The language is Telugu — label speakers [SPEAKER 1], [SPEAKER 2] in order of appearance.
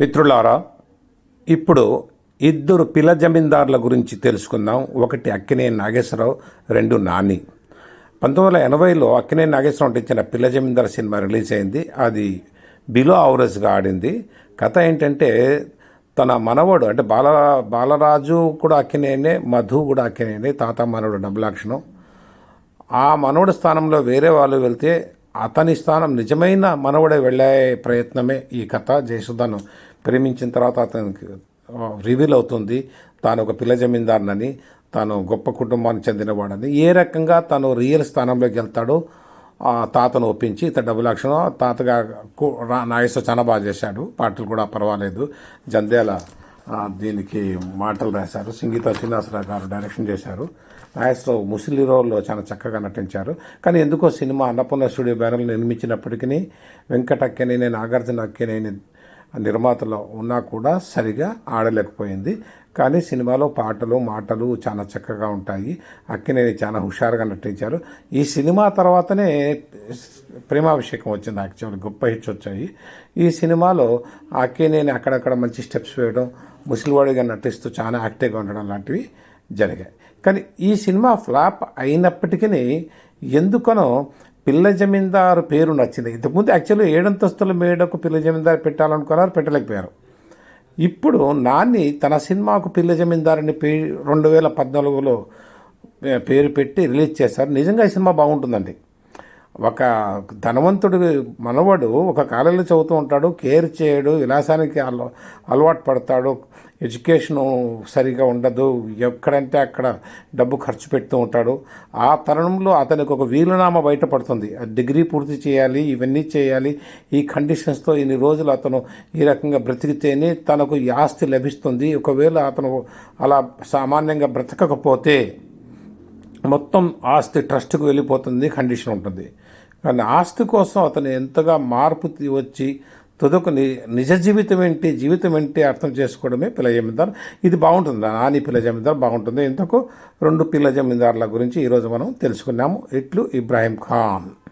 [SPEAKER 1] మిత్రులారా ఇప్పుడు ఇద్దరు పిల్ల జమీందారుల గురించి తెలుసుకుందాం. ఒకటి అక్కినే నాగేశ్వరరావు రెండు నాని. పంతొమ్మిది వందల ఎనభైలో అక్కినే నాగేశ్వరరావు నటించిన పిల్ల జమీందార్ సినిమా రిలీజ్ అయింది. అది బిలో అవరేజ్గా ఆడింది. కథ ఏంటంటే తన మనవడు అంటే బాల బాలరాజు కూడా అక్కినేనే మధు కూడా అక్కినేనే తాత మనవడు డబుల్ ఆ మనవడు స్థానంలో వేరే వాళ్ళు వెళ్తే అతని స్థానం నిజమైన మనవడే వెళ్ళే ప్రయత్నమే ఈ కథ. జయసుధను ప్రేమించిన తర్వాత అతనికి రివీల్ అవుతుంది. తాను ఒక పిల్ల జమీందారునని తాను గొప్ప కుటుంబానికి చెందినవాడని ఏ రకంగా తను రియల్ స్థానంలోకి వెళ్తాడో ఆ తాతను ఒప్పించి ఇతను డబ్బు యాక్షన్ తాతగా నాయసు చాలా బాగా చేశాడు. పాటలు కూడా పర్వాలేదు. జంధ్యాల దీనికి మాటలు రాశారు. సంగీత శ్రీనివాసరావు గారు డైరెక్షన్ చేశారు. నాగేశ్వరరావు ముసలి రోల్లో చాలా చక్కగా నటించారు. కానీ ఎందుకో సినిమా అన్నపూర్ణ స్టూడియో బ్యానర్లు నిర్మించినప్పటికీ వెంకట అక్కేనేని నాగార్జున అక్కేనేని నిర్మాతలో ఉన్నా కూడా సరిగా ఆడలేకపోయింది. కానీ సినిమాలో పాటలు మాటలు చాలా చక్కగా ఉంటాయి. అక్కినేని చాలా హుషారుగా నటించారు. ఈ సినిమా తర్వాతనే ప్రేమాభిషేకం వచ్చింది. యాక్చువల్ గొప్ప హిట్స్ వచ్చాయి. ఈ సినిమాలో అక్కినేని అక్కడక్కడ మంచి స్టెప్స్ వేయడం ముసలివాడిగా నటిస్తూ చాలా యాక్టివ్గా ఉండడం లాంటివి జరిగాయి. కానీ ఈ సినిమా ఫ్లాప్ అయినప్పటికీ ఎందుకనో పిల్ల జమీందారు పేరు నచ్చింది. ఇంతకుముందు యాక్చువల్లీ ఏడంతస్తుల మేడకు పిల్ల జమీందారు పెట్టాలనుకున్నారు పెట్టలేకపోయారు. ఇప్పుడు నాని తన సినిమాకు పిల్ల జమీందారుని పే రెండు వేల పద్నాలుగులో పేరు పెట్టి రిలీజ్ చేశారు. నిజంగా ఈ సినిమా బాగుంటుందండి. ఒక ధనవంతుడు మనవడు ఒక కాలేజీలో చదువుతూ ఉంటాడు కేర్ చేయడు విలాసానికి అల అలవాటు పడతాడు ఎడ్యుకేషను సరిగా ఉండదు ఎక్కడంటే అక్కడ డబ్బు ఖర్చు పెడుతూ ఉంటాడు. ఆ తరుణంలో అతనికి ఒక వీలునామా బయటపడుతుంది. ఆ డిగ్రీ పూర్తి చేయాలి ఇవన్నీ చేయాలి ఈ కండిషన్స్తో ఇన్ని రోజులు అతను ఈ రకంగా బ్రతికితేనే తనకు ఈ ఆస్తి లభిస్తుంది. ఒకవేళ అతను అలా సామాన్యంగా బ్రతకకపోతే మొత్తం ఆస్తి ట్రస్ట్కు వెళ్ళిపోతుంది కండిషన్ ఉంటుంది. కానీ ఆస్తి కోసం అతను ఎంతగా మార్పు వచ్చి తుదకు నిజ జీవితం ఏంటి జీవితం ఏంటి అర్థం చేసుకోవడమే పిల్ల జమీందార్. ఇది బాగుంటుంది? నాని పిల్ల జమీందార్ బాగుంటుంది. ఇంతకు రెండు పిల్ల జమీందార్ల గురించి ఈరోజు మనం తెలుసుకున్నాము. ఇట్లు ఇబ్రాహీం ఖాన్.